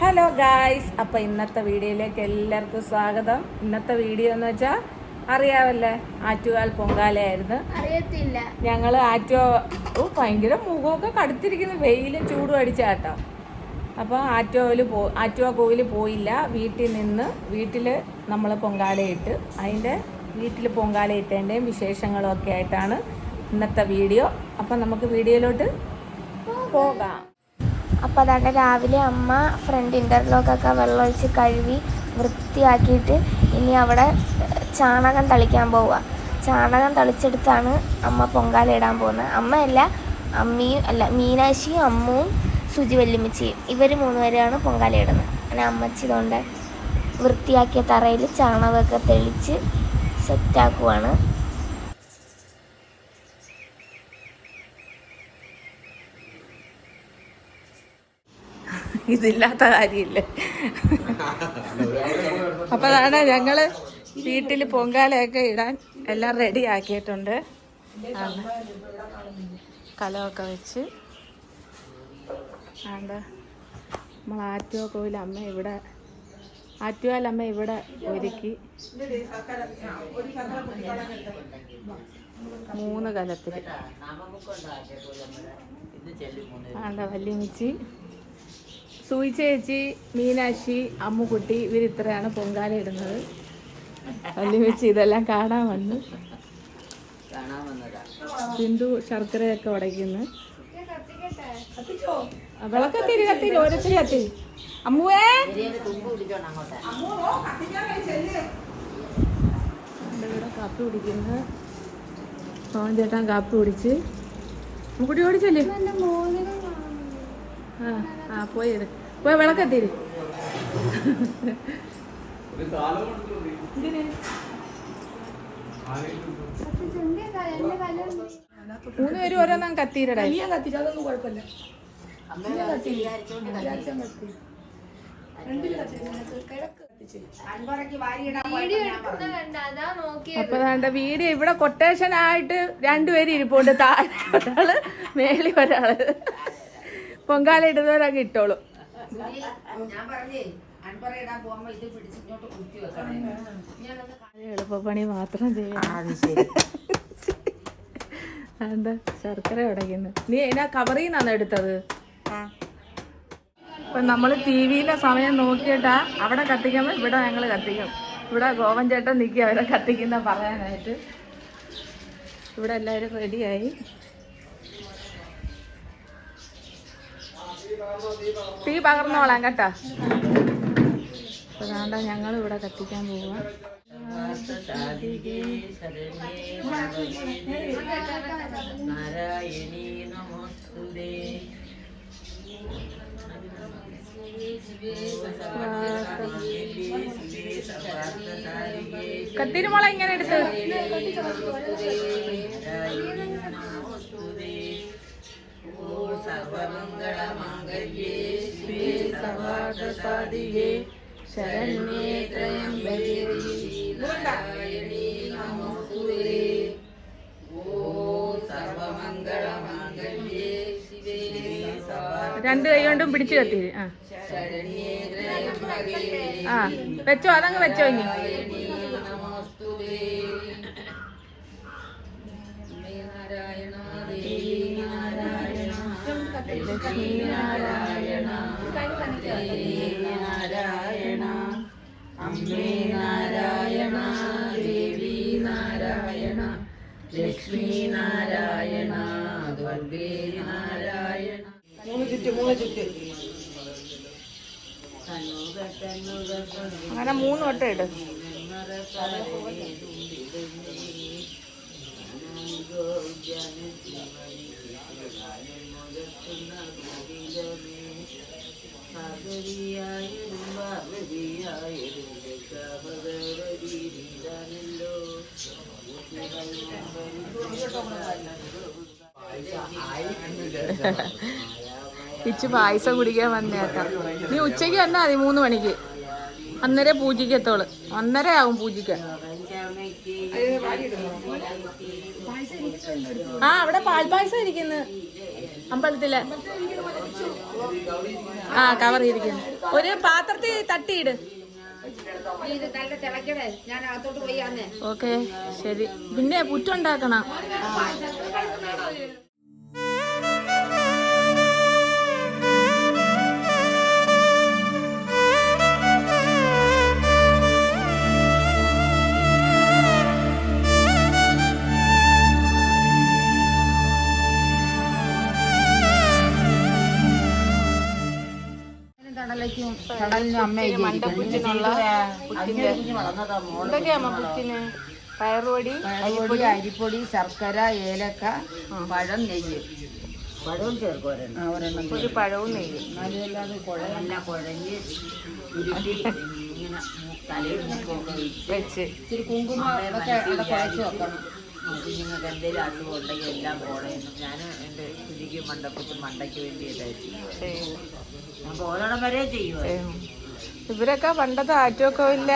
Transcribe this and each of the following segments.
Hello guys അപ്പോൾ ഇന്നത്തെ വീഡിയോയിലേക്ക് എല്ലാവർക്കും സ്വാഗതം. ഇന്നത്തെ വീഡിയോ എന്ന് വെച്ചാൽ അറിയാവല്ലേ? ആറ്റുകാൽ പൊങ്കാലയായിരുന്നു അറിയത്തില്ല. ഞങ്ങൾ ആറ്റോ ഓ ഭയങ്കര മുഖമൊക്കെ കടുത്തിരിക്കുന്നു. വെയിലും ചൂടും അടിച്ച കേട്ടോ. അപ്പോൾ ആറ്റോയിൽ പോ ആറ്റുവ കോവിൽ പോയില്ല. വീട്ടിൽ നിന്ന് വീട്ടിൽ നമ്മൾ പൊങ്കാലയിട്ട് അതിന്റെ വീട്ടിൽ പൊങ്കാലയിട്ടതിന്റെയും വിശേഷങ്ങളും ഒക്കെ ആയിട്ടാണ് ഇന്നത്തെ വീഡിയോ. അപ്പം നമുക്ക് വീഡിയോയിലോട്ട് പോകാം. അപ്പോൾ അതാണ്ട് രാവിലെ അമ്മ ഫ്രണ്ട് ഇന്റർലോക്കൊക്കെ വെള്ളമൊഴിച്ച് കഴുകി വൃത്തിയാക്കിയിട്ട് ഇനി അവിടെ ചാണകം തളിക്കാൻ പോവുക. ചാണകം തളിച്ചെടുത്താണ് അമ്മ പൊങ്കാല ഇടാൻ പോകുന്നത്. അമ്മയല്ല അമ്മയും അല്ല മീനാശിയും അമ്മവും സുജി വല്യമ്മച്ചിയും ഇവർ മൂന്നുപേരാണ് പൊങ്കാല ഇടുന്നത്. അങ്ങനെ അമ്മച്ചി ഇതുകൊണ്ട് വൃത്തിയാക്കിയ തറയിൽ ചാണകമൊക്കെ തെളിച്ച് സെറ്റാക്കുവാണ് ഇതില്ലാത്ത കാര്യമില്ല? അപ്പൊ അതാണ് ഞങ്ങൾ വീട്ടിൽ പൊങ്കാലയൊക്കെ ഇടാൻ എല്ലാം റെഡി ആക്കിയിട്ടുണ്ട്. കലമൊക്കെ വെച്ച്. ആണ്ട് നമ്മൾ ആറ്റുവ അമ്മ ഇവിടെ ആറ്റുവാൽ അമ്മ ഇവിടെ ഒരുക്കി. മൂന്ന് കലത്തിൽ ആണ്ട വല്യമിച്ചി സൂയി ചേച്ചി മീനാക്ഷി അമ്മുക്കുട്ടി ഇവരിത്രയാണ് പൊങ്കാല ഇടുന്നത്. വല്യമിച്ചി ഇതെല്ലാം കാണാൻ വന്നു. സിന്ധു ശർക്കരയൊക്കെ ഉടയ്ക്കുന്നു. വിളക്കത്തി കത്തി ഓരോരുത്തരി കത്തി അമ്മുവേ! ഇവിടെ കാപ്പി കുടിക്കുന്നു. സോൻ ചേട്ടൻ കാപ്പി കുടിച്ച്. അമ്മുക്കുട്ടി ഓടിച്ചല്ലേ? ആ ആ പോയി എടു. പോയി വിളക്കത്തിരി മൂന്ന് പേരും ഓരോന്നും കത്തീരടേ അപ്പൊ വേണ്ട വീഡിയോ ഇവിടെ കൊട്ടേഷൻ ആയിട്ട് രണ്ടുപേരും ഇരിപ്പുണ്ട്. താഴെ ഒരാൾ മേളി ഒരാൾ. പൊങ്കാല ഇടുന്നവരങ്ങ് ഇട്ടോളൂ. എളുപ്പപ്പണി മാത്രം ചെയ്യാം ശർക്കര ഉടയ്ക്കുന്നു. നീ അതിനാ കവറിൽ നിന്നാണ് എടുത്തത്. ഇപ്പൊ നമ്മൾ ടി വിയിലെ സമയം നോക്കിയിട്ടാ അവിടെ കത്തിക്കുമ്പോ ഇവിടെ ഞങ്ങൾ കത്തിക്കും. ഇവിടെ ഗോവൻ ചേട്ടൻ നിൽക്കുക അവരെ കത്തിക്കുന്ന പറയാനായിട്ട്. ഇവിടെ എല്ലാവരും റെഡിയായി തീ പകർന്നോളാം കേട്ടാ. അപ്പൊ വേണ്ട ഞങ്ങൾ ഇവിടെ കത്തിക്കാൻ പോവാ. നാരായണീ കത്തിരിമുള ഇങ്ങനെ എടുത്ത്. സർവമംഗളമാംഗല്യേ ശരണ്യേ ത്രയംബകേ നാരായണീ നമസ്തുതേ. രണ്ട് കൈ കൊണ്ടും പിടിച്ചു ത്രയംബകേ ആ. വെച്ചോ അതങ്ങ് വെച്ചോ ഇനി. നാരായണ അമ്മേ നാരായണ ദേവി നാരായണ ലക്ഷ്മി നാരായണ ദ്വന്ദ്വേ നാരായണ. മൂന്ന് ചുറ്റ് മൂന്ന് ചുറ്റ്. തന്നുക തന്നുക അങ്ങനെ മൂന്ന് വട്ടം ഇട്. കിച്ചു പായസം കുടിക്കാൻ വന്നേക്കാം നീ ഉച്ചയ്ക്ക് വന്നാ മതി മൂന്ന് മണിക്ക്. അന്നേരം പൂജിക്കത്തോൾ ഒന്നര ആവും പൂജിക്കാൻ ആ അവിടെ പാൽപായസം ഇരിക്കുന്നു. അമ്പലത്തിലെ. ആ കവർ ചെയ്തിരിക്കുന്നു. ഒരു പാത്രത്തിൽ തട്ടിയിട്. ഓക്കെ ശരി. പിന്നെ പുറ്റുണ്ടാക്കണം. മണ്ടപ്പുറ്റിനുള്ള പുറ്റിന്റെ എന്തൊക്കെയാ അമ്മ പുറ്റിന് പയറുപൊടി അരിപ്പൊടി? അരിപ്പൊടി ശർക്കര ഏലക്ക പഴം നെയ്യ്. പഴവും ചേർക്കും ഒരെണ്ണം. ഒരു പഴവും നെയ്യും. അതില്ലാതെ കുഴയല്ല. കുഴഞ്ഞ് ഉരുട്ടി ഇങ്ങനെ തലയിൽ വെച്ച്. ഇച്ചിരി കുങ്കുമം കുഴച്ച് വെക്കണം. നിങ്ങൾക്ക് എന്തെങ്കിലും അറിവ് ഉണ്ടെങ്കിൽ എല്ലാം പോണേന്നു ഞാൻ എന്റെ കുതിക്ക് മണ്ടപ്പുറ്റ് മണ്ടയ്ക്ക് വേണ്ടി ഇതായിരിക്കും അപ്പോൾ പോകണം വരെ ചെയ്യുമോ ചെയ്യും. ഇവരൊക്കെ പണ്ടത്തെ ഇല്ല.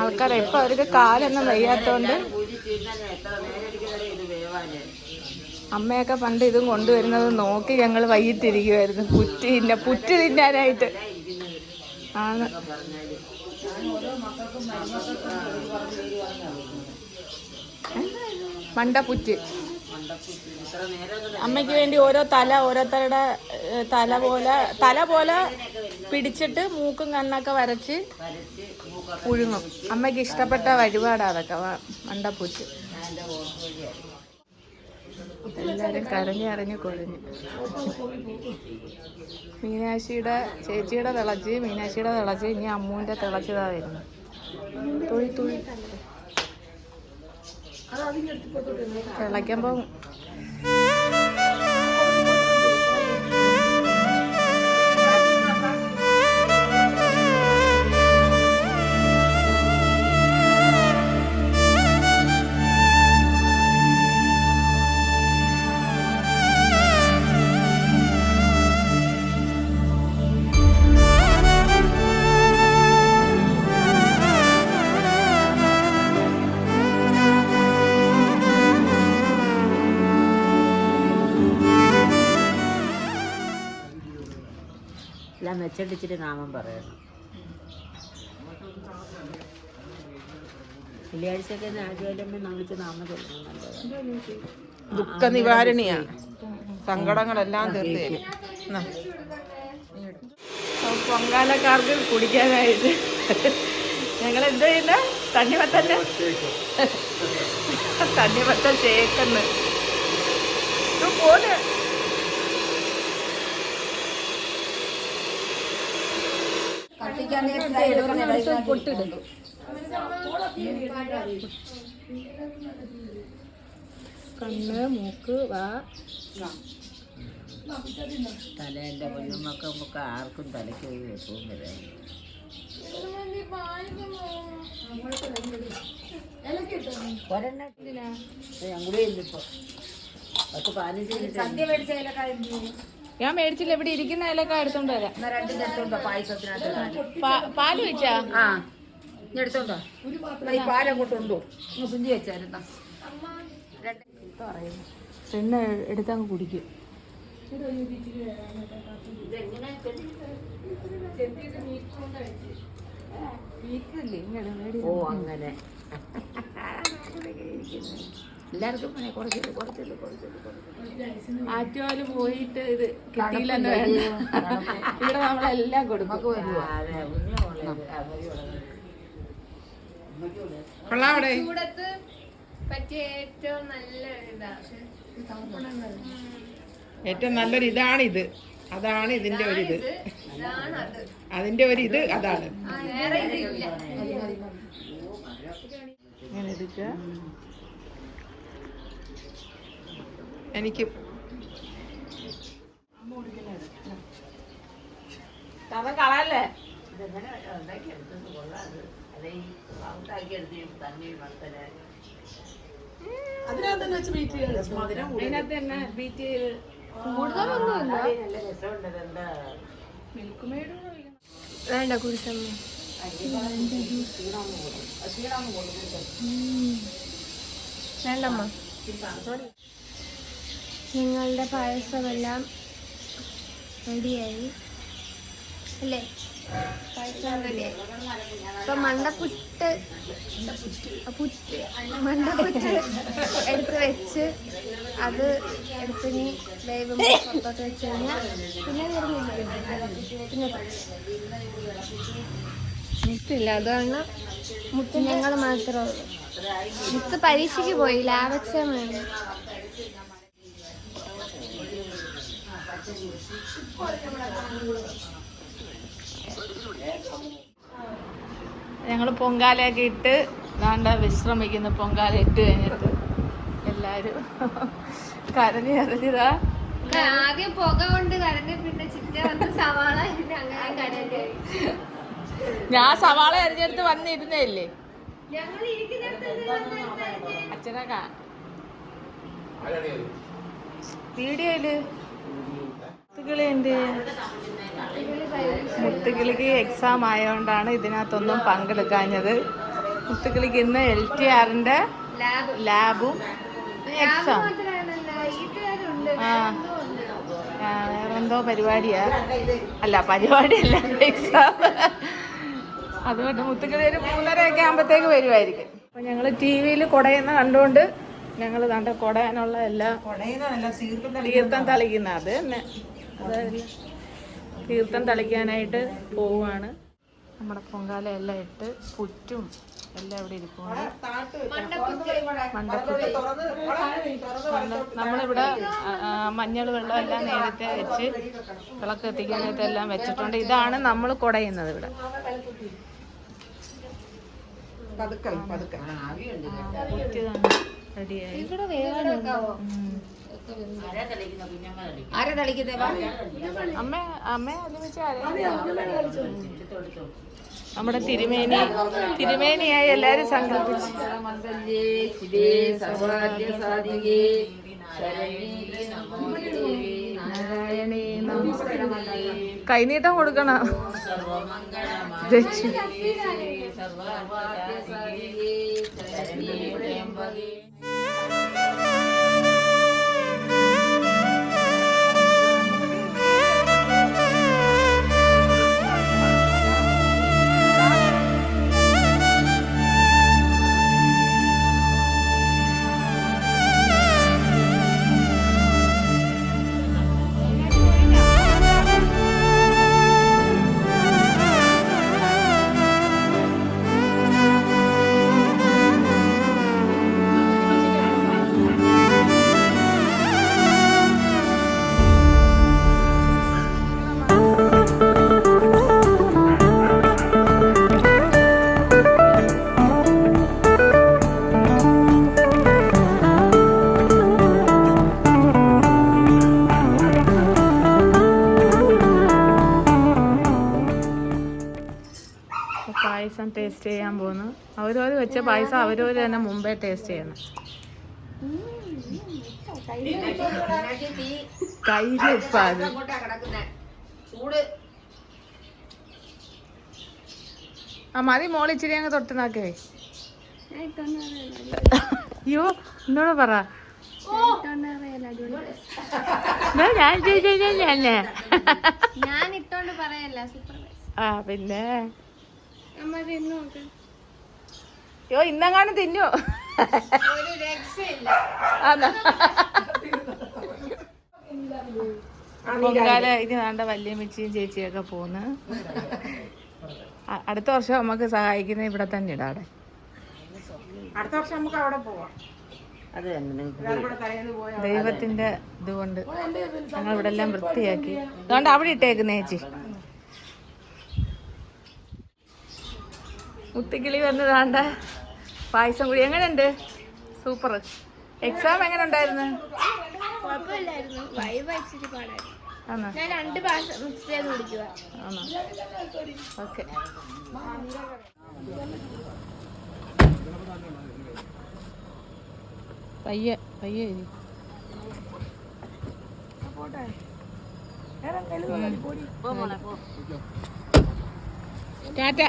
ആൾക്കാരെ ഇപ്പൊ അവർക്ക് കാലൊന്നും വയ്യാത്തോണ്ട് അമ്മയൊക്കെ പണ്ട് ഇതും കൊണ്ടുവരുന്നത് നോക്കി ഞങ്ങൾ വൈകിട്ടിരിക്കുമായിരുന്നു പുറ്റി തിന്ന പുറ്റ് തിന്നാനായിട്ട്. ആണ്. മണ്ടപ്പുറ്റ്. അമ്മയ്ക്ക് വേണ്ടി ഓരോ തല ഓരോരുത്തരുടെ തല പോലെ തല പോലെ പിടിച്ചിട്ട് മൂക്കും കണ്ണൊക്കെ വരച്ച് പുഴുങ്ങും. അമ്മയ്ക്ക് ഇഷ്ടപ്പെട്ട വഴിപാടാ അതൊക്കെ. മണ്ടപ്പുറ്റ്. എല്ലാരും കരഞ്ഞ് കരഞ്ഞ് കൊഴിഞ്ഞു. മീനാക്ഷിയുടെ ചേച്ചിയുടെ തിളച്ച് മീനാക്ഷിയുടെ തിളച്ച് ഇനി അമ്മൂന്റെ തിളച്ചതാ വരുന്നു തുഴി തുഴി. തിളയ്ക്കുമ്പോ വെച്ചിട്ടിച്ചിട്ട് നാമം പറയണം. വെള്ളിയാഴ്ചയൊക്കെ ആദ്യമേ നമ്മളിച്ച് നാമം ചൊല്ലണം നല്ലതാണ് ദുഃഖ നിവാരണിയാണ് സങ്കടങ്ങളെല്ലാം തീർത്ത്. പൊങ്കാലക്കാർക്ക് കുടിക്കാനായിട്ട്. ഞങ്ങൾ എന്ത് ചെയ്യുന്ന? തണ്ണിമത്തന്നെ തണ്ണിമത്തൻ ചേക്കുന്നു ഇത് കണ്ണ് മൂക്ക് വാ. തല എന്റെ പൊന്നുമക്ക നമുക്ക് ആർക്കും തലയ്ക്ക് ഒരു രസവും വരാൻ ഒരെണ്ണം ഞാൻ കൂടെ ഇല്ലിപ്പോ പത്ത് പതിനഞ്ച് മിനിറ്റ് ഞാൻ മേടിച്ചില്ല ഇവിടെ ഇരിക്കുന്ന ഇലക്ക എടുത്തോണ്ട് വരാം. രണ്ടിന്റെ എടുത്തോണ്ടോ? പായസത്തിനകത്ത് പാൽ വെച്ചാ? ആ ഇനി എടുത്തോണ്ടോ? ഈ പാലങ്ങോട്ടുണ്ടോ ഒന്ന് പുഞ്ചി വെച്ചായിരുന്നോ പെണ്ണ് എടുത്തങ്ങ് കുടിക്കും. ഓ അങ്ങനെ. എല്ലാവർക്കും പിന്നെ കുറച്ചിട്ട് കുറച്ചിട്ട് കുറച്ചിട്ട് പോയിട്ട് ഇത് കിട്ടിയില്ലെന്ന് വേണ്ട. ഇവിടെ നമ്മളെല്ലാം കൊടുക്കും. അതെ. ചൂടത്ത് പറ്റിയ ഏറ്റവും നല്ല ഇതാ ഏറ്റവും നല്ലൊരു ഇതാണിത്. അതാണ് ഇതിന്റെ ഒരു ഇത്. അതിന്റെ ഒരു ഇത് അതാണ് എടുക്കുക എനിക്ക് കഥ കളയല്ലേ ഇതെങ്ങനെ ഉണ്ടാക്കി എടുത്തത് കൊള്ളാത് അല്ലെ ഈ ഉണ്ടാക്കി എടുത്ത് തന്നെ മത്തനെ അതിനകത്ത് തന്നെ ബീറ്റ് ചെയ്ത് നല്ല രസമുണ്ട് എന്താ മിൽക്ക് മെയ്ഡ് വേണ്ട കുറിച്ചമ്മ വേണ്ടമ്മ ഞങ്ങളുടെ പായസമെല്ലാം റെഡിയായി. അല്ലേ? പായസം ഇപ്പൊ മണ്ടപ്പുട്ട് പുറ്റ് മണ്ടപ്പുറ്റ് എടുത്ത് വെച്ച് അത് എടുത്ത് ഇനി വേവുമ്പോൾ പുറത്തോട്ട് വെച്ച് കഴിഞ്ഞാൽ പിന്നെ വരുന്നില്ല മുത്തില്ല. അതുകൊണ്ട് മുത്ത് ഞങ്ങൾ മാത്രമേ ഉള്ളൂ. മുത്ത് പരീക്ഷയ്ക്ക് പോയി ലാബ് എക്സാം ആണ് ഞങ്ങൾ പൊങ്കാലയൊക്കെ ഇട്ട് ദാണ്ട വിശ്രമിക്കുന്നു. പൊങ്കാല ഇട്ട് കഴിഞ്ഞിട്ട് എല്ലാരും കരഞ്ഞ് കരഞ്ഞതാ ആദ്യം പുക കൊണ്ട് കരഞ്ഞ് പിന്നെ ചിറ്റ വന്ന് സവാള അങ്ങനെ ഞാൻ സവാള അരിഞ്ഞെടുത്ത് വന്നിരുന്നേ ഇല്ലേ ഞങ്ങൾ ഇരിക്കുന്നിടത്ത് അച്ഛനെ കാ വീഡിയോയിൽ മുത്തുകിളിക്ക് എക്സാം ആയതുകൊണ്ടാണ് ഇതിനകത്തൊന്നും പങ്കെടുക്കാഞ്ഞത്. മുത്തുകിളിക്ക് ഇന്ന് എൽ ടി ആറിന്റെ ലാബും എക്സാം ആ ആ, വേറെന്തോ പരിപാടിയാ. അല്ല പരിപാടിയല്ല എക്സാം അതുകൊണ്ട് മുത്തുക്കിളി ഒരു മൂന്നരയൊക്കെ ആകുമ്പോഴത്തേക്ക് വരുമായിരിക്കും അപ്പൊ ഞങ്ങൾ ടി വിയിൽ കുടയെന്ന് കണ്ടുകൊണ്ട് ഞങ്ങൾ കണ്ട കുടയാനുള്ള എല്ലാ തീർത്ഥം തളിക്കുന്ന അത് തന്നെ. തീർത്ഥം തളിക്കാനായിട്ട് പോവുകയാണ്. നമ്മുടെ പൊങ്കാല എല്ലാം ഇട്ട് പുറ്റും എല്ലാം ഇവിടെ മണ്ടപ്പുറ്റ് മണ്ട- നമ്മളിവിടെ മഞ്ഞൾ വെള്ളം എല്ലാം നേരത്തെ വെച്ച് വിളക്ക് എത്തിക്കാനായിട്ട് എല്ലാം വെച്ചിട്ടുണ്ട്. ഇതാണ് നമ്മൾ കുടയുന്നത് ഇവിടെ. റെഡിയായി. ആരാ തളിക്കുന്നേ അമ്മ അമ്മ ഒരുമിച്ച് നമ്മുടെ തിരുമേനി തിരുമേനിയായി എല്ലാരും സങ്കല്പിച്ചു കൈനീട്ടം കൊടുക്കണം. സർവാദ്യ ടേസ്റ്റ് ചെയ്യാൻ പോകുന്നു. അവരവര് വെച്ച പായസം അവരവർ തന്നെ മുമ്പേ ടേസ്റ്റ് ചെയ്യണം കയ്യിൽ ആ മതി മോൾ ഇച്ചിരി അങ്ങ് തൊട്ട് നോക്കേ അയ്യോ എന്നോട് പറ? ഞാൻ ചോദിച്ചാ ഞാൻ ഞാൻ ഇട്ടോണ്ട് പറയല്ല സൂപ്പർ ആ പിന്നെ? അയ്യോ ഇന്നെങ്ങാനും തിന്നു? പൊങ്കാല ഇനി വേണ്ട വല്യമ്മച്ചിയും ചേച്ചിയൊക്കെ പോന്ന്. അടുത്ത വർഷം നമുക്ക് സഹായിക്കുന്ന ഇവിടെ തന്നെ ഇടാടെ അടുത്ത വർഷം നമുക്ക് അവിടെ പോവാം. ദൈവത്തിന്റെ ഇതുകൊണ്ട് ഞങ്ങൾ ഇവിടെ എല്ലാം വൃത്തിയാക്കി. അതുകൊണ്ട് അവിടെ ഇട്ടേക്കുന്ന മുത്തിക്കിളി വന്നതാണ്ട പായസം കൂടി. എങ്ങനെയുണ്ട്? സൂപ്പർ. എക്സാം എങ്ങനെ ഉണ്ടായിരുന്നു? ഓക്കെ പയ്യെ പയ്യെ. ടാറ്റ.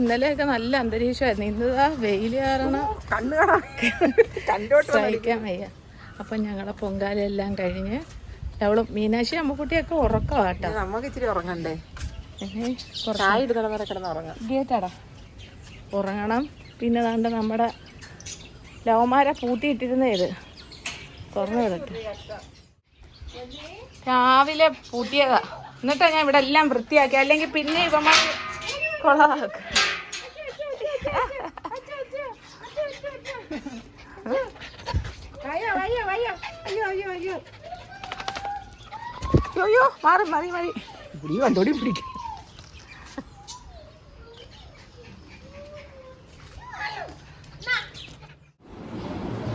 ഇന്നലെയൊക്കെ നല്ല അന്തരീക്ഷമായിരുന്നു. ഇന്നതാ വെയിൽ കാരണം സഹിക്കാൻ വയ്യ. അപ്പം ഞങ്ങളെ പൊങ്കാലെല്ലാം കഴിഞ്ഞ് അവളും മീനാശി അമ്മക്കുട്ടിയൊക്കെ ഉറക്കമാട്ടോ നമുക്ക് ഇച്ചിരി ഉറങ്ങണ്ടേ? ഗേറ്റാടാ. ഉറങ്ങണം. പിന്നെ ദാണ്ട് നമ്മുടെ ലവമാര പൂട്ടിയിട്ടിരുന്ന ഇത്. തുറന്നു വിടട്ടെ. രാവിലെ പൂട്ടിയതാ. എന്നിട്ടാ ഞാൻ ഇവിടെ എല്ലാം വൃത്തിയാക്കി. അല്ലെങ്കിൽ പിന്നെ ഇവന്മാർ കൊളാക്കും അയ്യോ അയ്യോ അയ്യോ അയ്യോ അയ്യോ അയ്യോ അയ്യോ മാറി മതി മതി ഇടി വണ്ടോടി പിടിക്കും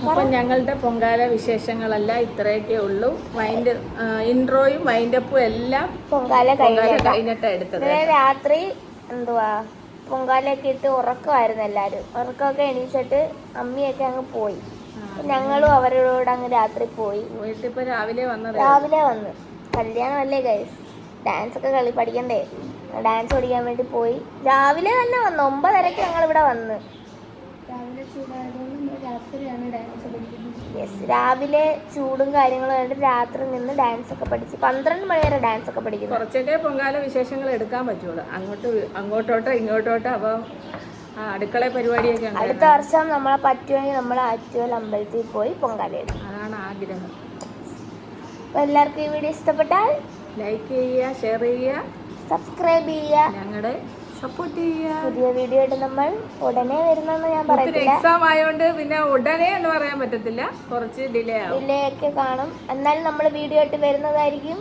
അപ്പം ഞങ്ങളുടെ പൊങ്കാല വിശേഷങ്ങളെല്ലാം ഇത്രയൊക്കെ ഉള്ളൂ. വൈൻഡ് ഇൻട്രോയും വൈൻഡപ്പും എല്ലാം പൊങ്കാല കഴിഞ്ഞിട്ടാണ് എടുത്തത് രാത്രി എന്തുവാ? പൊങ്കാലയൊക്കെ ഇട്ട് ഉറക്കമായിരുന്നു എല്ലാവരും ഉറക്കമൊക്കെ എണീച്ചിട്ട് അമ്മിയൊക്കെ അങ്ങ് പോയി. ഞങ്ങളും അവരോട് അങ്ങ് രാത്രി പോയി. പോയിട്ട് ഇപ്പൊ രാവിലെ വന്നത്? രാവിലെ വന്ന്. കല്യാണം അല്ലേ ഗൈസ് ഡാൻസ് ഒക്കെ കളി പഠിക്കണ്ടേ? ഡാൻസ് പഠിക്കാൻ വേണ്ടി പോയി. രാവിലെ തന്നെ വന്നു. ഒമ്പതരക്ക് ഞങ്ങൾ ഇവിടെ വന്ന്. രാവിലെ ചൂടായതുകൊണ്ട് രാത്രിയാണ് ഡാൻസ് പഠിക്കുന്നത്. യെസ് രാവിലെ ചൂടും കാര്യങ്ങളും ആയിട്ട് രാത്രി നിന്ന് ഡാൻസ് ഒക്കെ പഠിച്ച് പന്ത്രണ്ട് മണി വരെ ഡാൻസ് ഒക്കെ പഠിക്കുന്നു. കുറച്ചൊക്കെ പൊങ്കാല വിശേഷങ്ങൾ എടുക്കാൻ പറ്റുള്ളൂ. അങ്ങോട്ട് അങ്ങോട്ടോട്ടോ ഇങ്ങോട്ടോട്ടോ അപ്പം അടുക്കള പരിപാടിയൊക്കെ അടുത്ത വർഷം നമ്മളെ പറ്റുമെങ്കിൽ നമ്മൾ ആറ്റുവൽ അമ്പലത്തിൽ പോയി പൊങ്കാല അതാണ് ആഗ്രഹം. അപ്പോൾ എല്ലാവർക്കും ഈ വീഡിയോ ഇഷ്ടപ്പെട്ടാൽ ലൈക്ക് ചെയ്യുക ഷെയർ ചെയ്യുക. സബ്സ്ക്രൈബ് ചെയ്യുക. ഞങ്ങളുടെ സപ്പോർട്ട് ചെയ്യുക പുതിയ വീഡിയോ ആയിട്ട് നമ്മൾ ഉടനെ വരുന്നെന്ന് ഞാൻ പറയത്തില്ല. എക്സാം ആയതുകൊണ്ട് പിന്നെ ഉടനെ എന്ന് പറയാൻ പറ്റത്തില്ല. കുറച്ച് ഡിലേ ആവും. ഡിലേ ഒക്കെ കാണും. എന്നാലും നമ്മൾ വീഡിയോ ആയിട്ട് വരുന്നതായിരിക്കും.